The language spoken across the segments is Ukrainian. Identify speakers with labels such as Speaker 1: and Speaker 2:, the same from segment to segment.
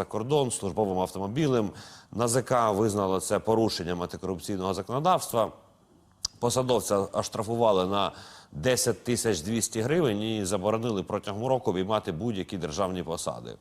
Speaker 1: за кордон службовим автомобілем. НАЗК визнало це порушенням антикорупційного законодавства. Посадовця оштрафували на 10 тисяч 200 гривень і заборонили протягом року обіймати будь-які державні посади.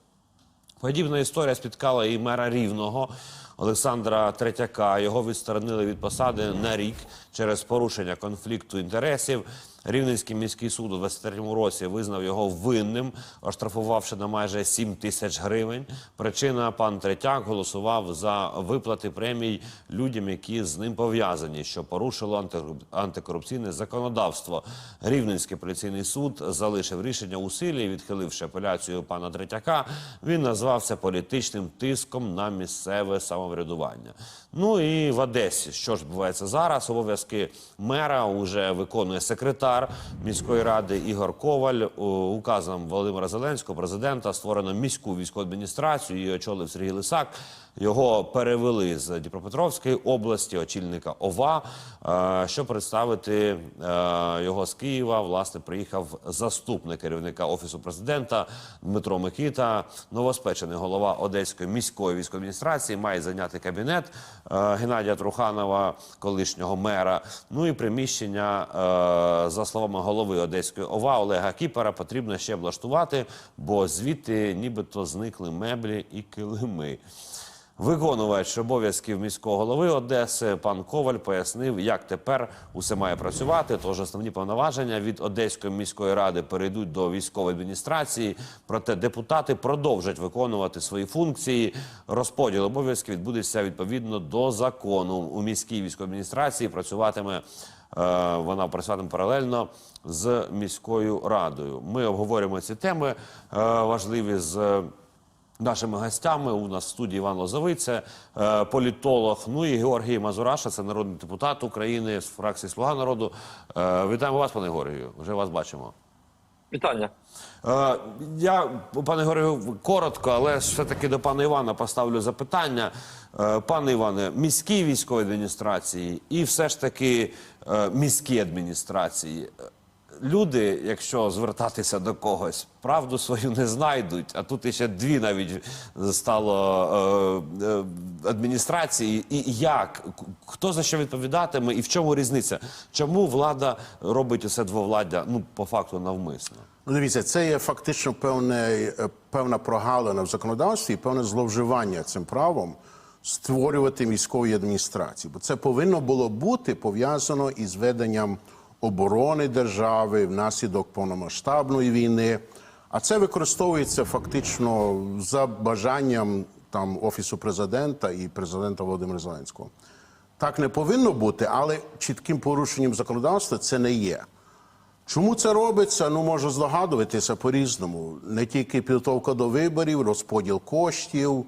Speaker 1: Подібна історія спіткала і мера Рівного Олександра Третяка. Його відсторонили від посади на рік через порушення конфлікту інтересів. Рівненський міський суд у 23 році визнав його винним, оштрафувавши на майже 7 тисяч гривень. Причина пан Третяк голосував за виплати премій людям, які з ним пов'язані, що порушило антикору- антикорупційне законодавство. Рівненський поліційний суд залишив рішення у силі, відхиливши апеляцію пана Третяка. Він назвав це політичним тиском на місцеве самоврядування. Ну і в Одесі, що ж відбувається зараз? Обов'язки мера уже виконує секретар міської ради Ігор Коваль. Указом Володимира Зеленського, президента, створено міську військову адміністрацію. Її очолив Сергій Лисак. Його перевели з Дніпропетровської області, очільника ОВА. Е, Щоб представити е, його з Києва, власне, приїхав заступник керівника офісу президента Дмитро Микита, новоспечений голова Одеської міської військової адміністрації, має зайняти кабінет е, Геннадія Труханова, колишнього мера. Ну і приміщення, за словами голови Одеської ОВА Олега Кіпера, потрібно ще облаштувати, бо звідти нібито зникли меблі і килими. Виконувач обов'язків міського голови Одеси пан Коваль пояснив, як тепер усе має працювати. Тож основні повноваження від Одеської міської ради перейдуть до військової адміністрації. Проте депутати продовжать виконувати свої функції. Розподіл обов'язків відбудеться відповідно до закону. У міській військовій адміністрації працюватиме вона працюватиме паралельно з міською радою. Ми обговорюємо ці теми е, важливі з. Нашими гостями у нас в студії Іван Лозовиця, е, політолог. Ну і Георгій Мазураша, це народний депутат України з фракції Слуга народу. Е, Вітаємо вас, пане Георгію. Вже вас бачимо.
Speaker 2: Вітання.
Speaker 1: Е, Я, пане Георгію, коротко, але все-таки до пана Івана поставлю запитання. Е, Пане Іване, міській військовій адміністрації і все ж таки е, міські адміністрації. Люди, якщо звертатися до когось, правду свою не знайдуть. А тут іще дві навіть стало е, е, адміністрації. І як хто за що відповідатиме, і в чому різниця? Чому влада робить усе двовладдя? Ну по факту навмисно.
Speaker 3: Ну, дивіться, це є фактично певне, е, певна прогалина в законодавстві і певне зловживання цим правом створювати міської адміністрації. Бо це повинно було бути пов'язано із веденням оборони держави внаслідок повномасштабної війни. А це використовується фактично за бажанням там офісу президента і президента Володимира Зеленського. Так не повинно бути, але чітким порушенням законодавства це не є. Чому це робиться? Ну можу здогадуватися по-різному. Не тільки підготовка до виборів, розподіл коштів,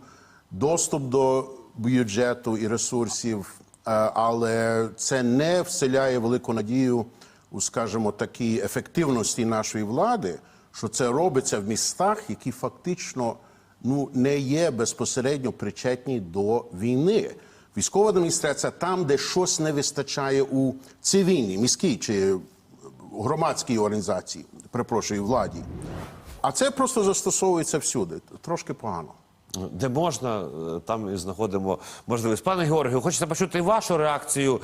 Speaker 3: доступ до бюджету і ресурсів, е, але це не вселяє велику надію у, скажімо, такій ефективності нашої влади, що це робиться в містах, які фактично ну не є безпосередньо причетні до війни. Військова адміністрація там, де щось не вистачає у цивільній, міській чи громадській організації, перепрошую, владі. А це просто застосовується всюди. Трошки погано.
Speaker 1: Де можна, е, там і знаходимо можливість. Пане Георгію, хочете почути вашу реакцію? Е,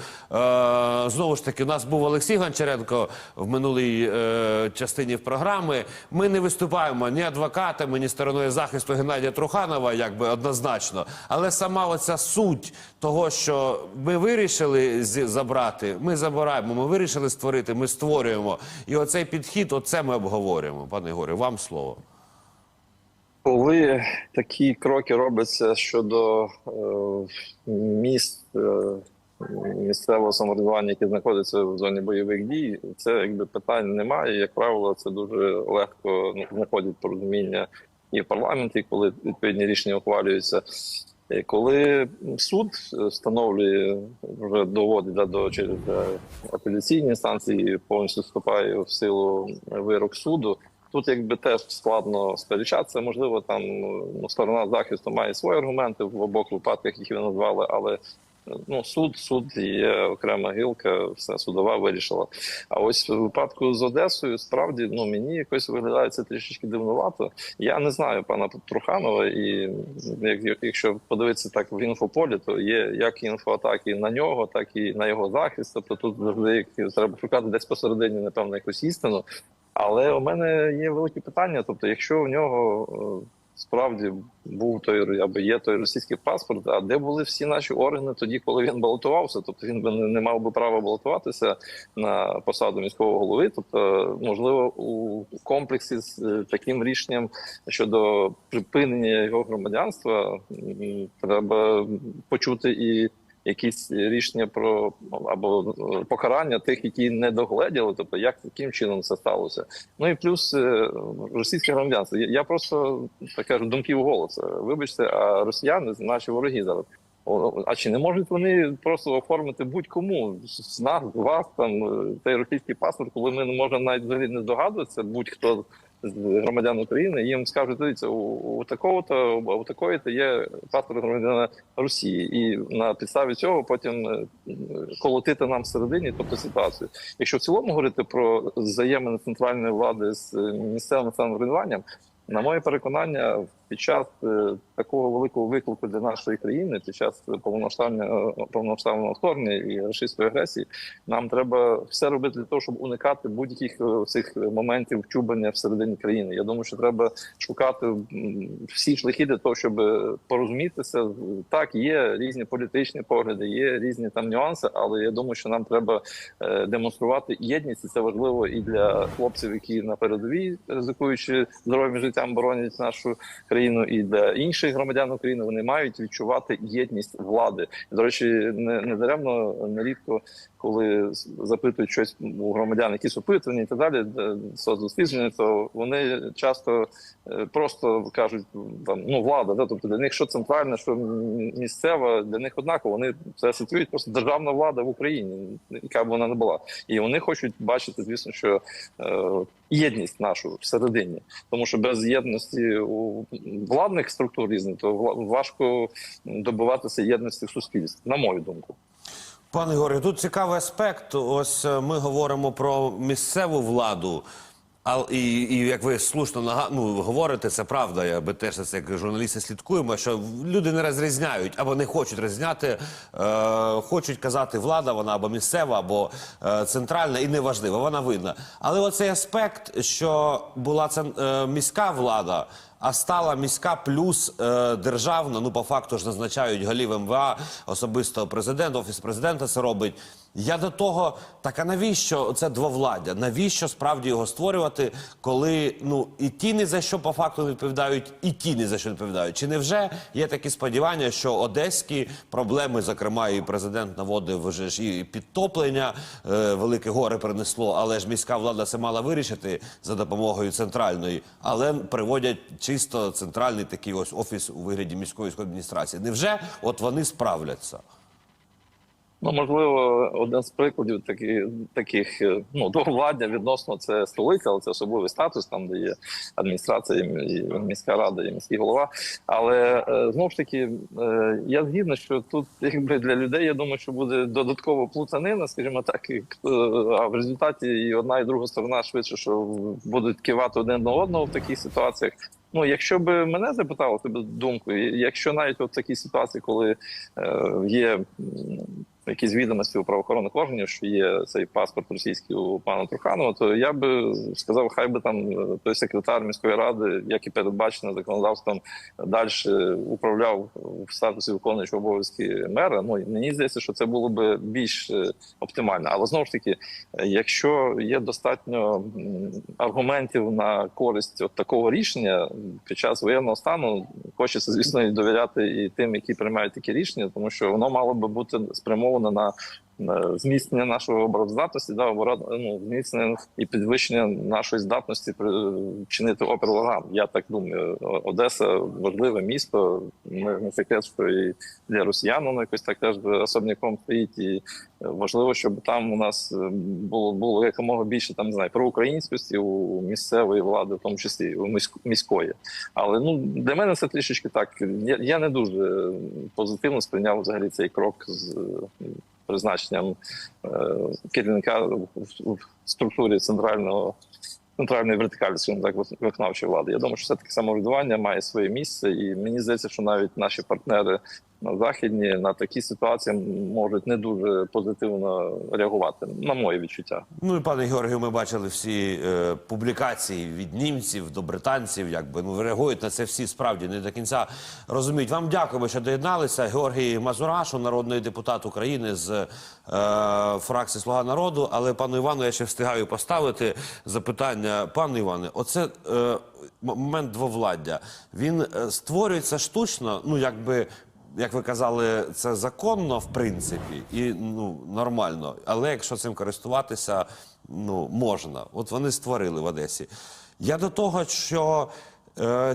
Speaker 1: знову ж таки, у нас був Олексій Гончаренко в минулій е, частині програми. Ми не виступаємо ні адвокатами, ні стороною захисту Геннадія Труханова, якби однозначно. Але сама оця суть того, що ми вирішили забрати, ми забираємо, ми вирішили створити, ми створюємо. І оцей підхід, оце ми обговорюємо. Пане Георгію, вам слово.
Speaker 2: Коли такі кроки робляться щодо е, міст е, місцевого самоврядування, які знаходяться в зоні бойових дій, це якби питань немає. Як правило, це дуже легко ну, знаходять порозуміння і в парламенті, коли відповідні рішення ухвалюються. Е, Коли суд встановлює вже доводить до через е, апеляційні інстанції, повністю вступає в силу вирок суду. Тут якби теж складно сперечатися. Можливо, там ну, сторона захисту має свої аргументи в обох випадках, які ви назвали, але ну суд, суд є окрема гілка, все судова вирішила. А ось в випадку з Одесою справді ну мені якось виглядає це трішечки дивнувато. Я не знаю пана Труханова, і як якщо подивитися так в інфополі, то є як інфоатаки на нього, так і на його захист. Тобто тут завжди треба шукати десь посередині, напевно, якусь істину. Але у мене є великі питання. Тобто, якщо у нього е, справді був той або є той російський паспорт, а де були всі наші органи тоді, коли він балотувався? Тобто він би не не мав би права балотуватися на посаду міського голови. Тобто, можливо, у комплексі з е, таким рішенням щодо припинення його громадянства треба почути і якісь рішення про або е, покарання тих, які не догледіли, тобто як таким чином це сталося. Ну і плюс е, російське громадянство. Я- просто так кажу думки в голос. Вибачте, а росіяни наші вороги зараз. А чи не можуть вони просто оформити будь-кому з нас, вас там е, цей російський паспорт, коли ми не можемо навіть взагалі не здогадуватися, будь-хто громадян України їм скажуть, дивіться, у, такого-то у такої-то є паспорт громадяна Росії, і на підставі цього потім е, колотити нам всередині, тобто ситуацію. Якщо в цілому говорити про взаємини центральної влади з е, місцевим самоврядуванням, на моє переконання, під час е, такого великого виклику для нашої країни, під час повномасштабного повномасштабного вторгнення і російської агресії, нам треба все робити для того, щоб уникати будь-яких е, цих моментів вчубання всередині країни. Я думаю, що треба шукати всі шляхи для того, щоб е, порозумітися. Так, є різні політичні погляди, є різні там нюанси, але я думаю, що нам треба е, демонструвати єдність, і це важливо і для хлопців, які на передовій ризикуючи здоров'ям життям боронять нашу країну, і для інших громадян України вони мають відчувати єдність влади. До речі, не, не даремно нерідко, коли запитують щось у громадян, якісь опитування і так далі, соцдослідження, то вони часто е, просто кажуть там ну влада, да, тобто для них що центральне, що місцева, для них однаково. Вони це асоціюють просто державна влада в Україні, яка б вона не була, і вони хочуть бачити, звісно, що е, єдність нашу всередині, тому що без єдності у владних структур різних, то важко добиватися єдності в суспільстві, на мою думку.
Speaker 1: Пане Ігорю, тут цікавий аспект. Ось е, ми говоримо про місцеву владу. А і, і як ви слушно нага- ну, говорите, це правда. Я би теж це як журналісти слідкуємо, що люди не розрізняють або не хочуть розрізняти, е, хочуть казати влада, вона або місцева, або е, центральна, і неважливо, вона видна. Але оцей аспект, що була це е, міська влада. А стала міська плюс е, державна. Ну по факту ж назначають голів МВА, особисто президент, офіс президента це робить. Я до того, так а навіщо це двовладдя? Навіщо справді його створювати, коли ну і ті ні за що по факту не відповідають, і ті ні за що не відповідають? Чи не вже є такі сподівання, що одеські проблеми, зокрема, і президент наводив вже ж і підтоплення, е, велике горе принесло, але ж міська влада це мала вирішити за допомогою центральної, але приводять чисто центральний такий ось офіс у вигляді міської адміністрації. Невже от вони справляться?
Speaker 2: Ну, можливо, один з прикладів такі, таких е, ну довладдя відносно це столиця, але це особливий статус, там де є адміністрація, і міська рада, і міський голова. Але е, знову ж таки, е, я згідний, що тут якби для людей я думаю, що буде додаткова плутанина, скажімо так, і, а в результаті і одна і друга сторона швидше, що будуть кивати один на одного в таких ситуаціях. Ну, якщо б мене запитали тебе думку, якщо навіть от в такій ситуації, коли е, є якісь відомості у правоохоронних органів, що є цей паспорт російський у пана Труханова, то я би сказав, хай би там е, той секретар міської ради, як і передбачено законодавством, далі управляв в статусі виконуючого обов'язки мера. Ну мені здається, що це було би більш е, оптимально. Але знову ж таки, якщо є достатньо аргументів на користь от такого рішення під час воєнного стану, хочеться звісно і довіряти і тим, які приймають такі рішення, тому що воно мало би бути спрямоване на зміцнення нашої обороздатності, да, оборот, ну, зміцнення і підвищення нашої здатності чинити опір ворогам. Я так думаю. Одеса важливе місто. Не, не секрет, що і для росіян воно якось так теж особняком стоїть. І е, важливо, щоб там у нас е, було було якомога більше там не знаю проукраїнськості у місцевої влади, в тому числі у міськ- міської. Але ну для мене це трішечки так. Я, я не дуже позитивно сприйняв взагалі цей крок з е, призначенням е, керівника в, структурі центрального. Центральної вертикалі, скажімо так, виконавчої влади. Я думаю, що все таки самоврядування має своє місце, і мені здається, що навіть наші партнери на західні на такі ситуації можуть не дуже позитивно реагувати, на моє відчуття.
Speaker 1: Ну і пане Георгію, ми бачили всі е, публікації від німців до британців. Якби ну реагують на це всі справді не до кінця розуміють. Вам дякуємо, що доєдналися. Георгій Мазурашу, народний депутат України з е, фракції Слуга народу. Але пану Івану я ще встигаю поставити запитання. Пане Іване, оце е, момент двовладдя. Він е, створюється штучно, ну якби. Як ви казали, це законно в принципі і ну нормально. Але якщо цим користуватися, ну можна. От вони створили в Одесі. Я до того, що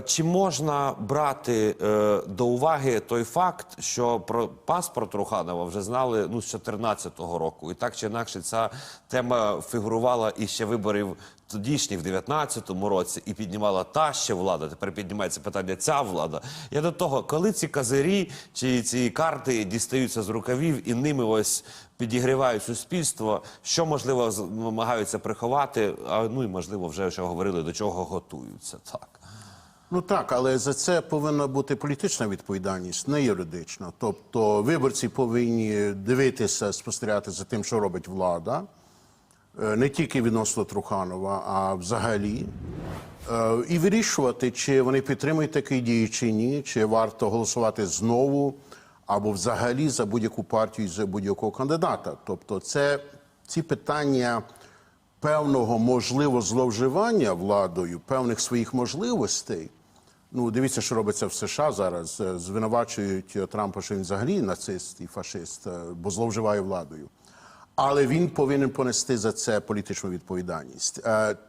Speaker 1: чи можна брати е, до уваги той факт, що про паспорт Труханова вже знали ну з 2014 року, і так чи інакше ця тема фігурувала і ще виборів тодішніх в 19-му році і піднімала та ще влада. Тепер піднімається питання ця влада. Я до того, коли ці козирі чи ці карти дістаються з рукавів і ними ось підігрівають суспільство, що можливо намагаються приховати, а ну і можливо, вже що говорили, до чого готуються. Так.
Speaker 3: Ну так, але за це повинна бути політична відповідальність, не юридична. Тобто виборці повинні дивитися, спостерігати за тим, що робить влада, е, не тільки відносно Труханова, а взагалі. Е, І вирішувати, чи вони підтримують такі дії чи ні, чи варто голосувати знову або взагалі за будь-яку партію, за будь-якого кандидата. Тобто, це ці питання певного можливо зловживання владою, певних своїх можливостей. Ну, дивіться, що робиться в США зараз. Е, Звинувачують е, Трампа, що він взагалі нацист і фашист, е, бо зловживає владою. Але він повинен понести за це політичну відповідальність.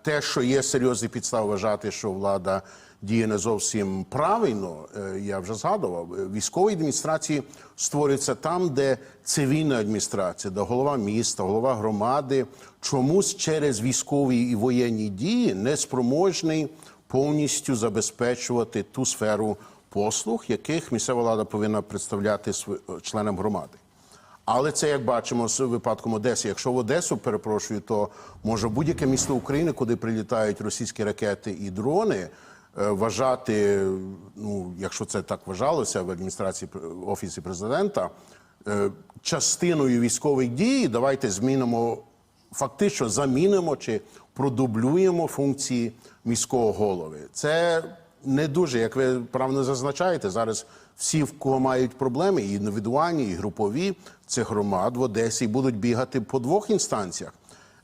Speaker 3: Те, що є серйозні підстави вважати, що влада діє не зовсім правильно, я вже згадував. Військові адміністрації створюються там, де цивільна адміністрація, де голова міста, голова громади чомусь через військові і воєнні дії не спроможний повністю забезпечувати ту сферу послуг, яких місцева влада повинна представляти св- членам громади. Але це як бачимо з випадком Одеси. Якщо в Одесу перепрошую, то може будь-яке місто України, куди прилітають російські ракети і дрони, е, вважати, ну якщо це так вважалося в адміністрації офісі президента, е, частиною військових дій, давайте змінимо фактично замінимо чи продублюємо функції міського голови. Це не дуже, як ви правильно зазначаєте, зараз всі, в кого мають проблеми, і індивідуальні, і групові цих громад в Одесі будуть бігати по двох інстанціях.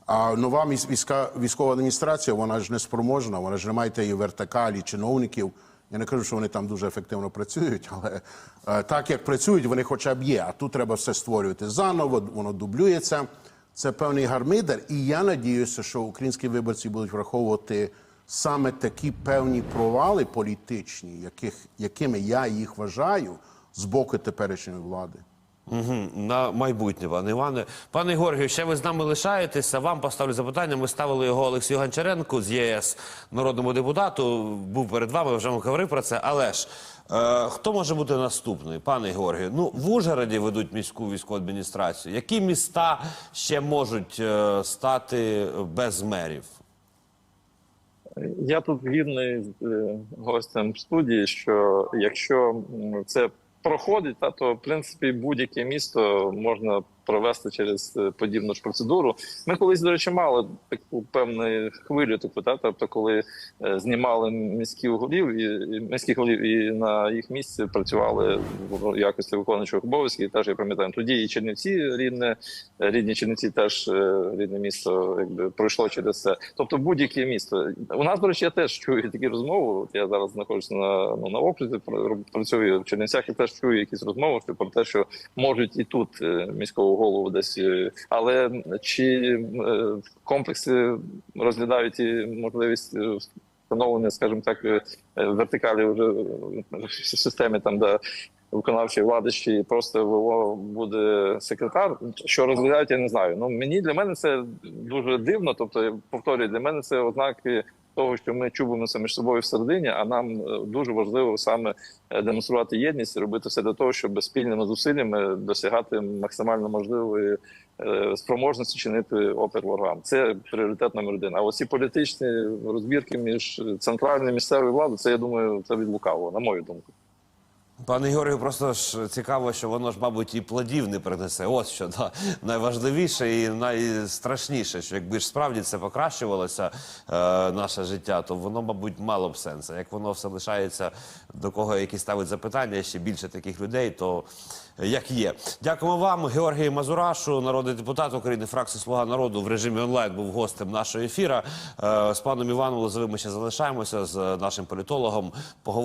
Speaker 3: А нова міс- війська, військова адміністрація, вона ж не спроможна, вона ж не має тієї вертикалі чиновників. Я не кажу, що вони там дуже ефективно працюють, але е, так як працюють, вони хоча б є. А тут треба все створювати заново, воно дублюється. Це певний гармидер. І я надіюся, що українські виборці будуть враховувати саме такі певні провали політичні, яких, якими я їх вважаю з боку теперішньої влади.
Speaker 1: Угу, на майбутнє, пане Іване. Пане Георгію, ще ви з нами лишаєтеся. Вам поставлю запитання. Ми ставили його Олексію Гончаренку з ЄС, народному депутату. Був перед вами, вже говорив про це. Але ж е, хто може бути наступний, пане Георгію? Ну, в Ужгороді ведуть міську військову адміністрацію. Які міста ще можуть е, стати без мерів?
Speaker 2: Я тут гідний з е, студії, що якщо це проходить, та то в принципі будь-яке місто можна провести через е, подібну ж процедуру. Ми колись, до речі, мали таку певну хвилю, таку та тобто, коли е, знімали міських голів і міських голів, і на їх місці працювали в якості виконуючих обов'язків. Теж я пам'ятаю, тоді і Чернівці рідне, рідні Чернівці теж е, рідне місто, якби пройшло через це. Тобто будь-яке місто. У нас, до речі, я теж чую такі розмови. От я зараз знаходжуся на ну на окрузі, пр- працюю в Чернівцях і теж чую якісь розмови про те, що можуть і тут е, міського голову десь. е, Але чи е, комплекси розглядають і можливість е, встановлення, скажімо так, вертикалі вже в системі там, де виконавчої влади, чи просто ВО буде секретар. Що розглядають, я не знаю. Ну мені для мене це дуже дивно. Тобто, я повторюю, для мене це ознаки того, що ми чубимося між собою всередині, а нам е, дуже важливо саме е, демонструвати єдність і робити все для того, щоб спільними зусиллями досягати максимально можливої е, спроможності чинити опір ворогам. Це пріоритет номер один. А оці політичні розбірки між центральною і місцевою владою, це я думаю, це від лукавого, на мою думку.
Speaker 1: Пане Георгію, просто ж цікаво, що воно ж, мабуть, і плодів не принесе. Ось що да, найважливіше і найстрашніше, що якби ж справді це покращувалося е, наше життя, то воно, мабуть, мало б сенсу. Як воно все лишається до кого які ставить запитання, ще більше таких людей, то як є. Дякуємо вам, Георгій Мазурашу, народний депутат України, фракції Слуга народу в режимі онлайн був гостем нашого ефіра. Е, з паном Іваном Лозовим ми ще залишаємося з нашим політологом. Поговоримо.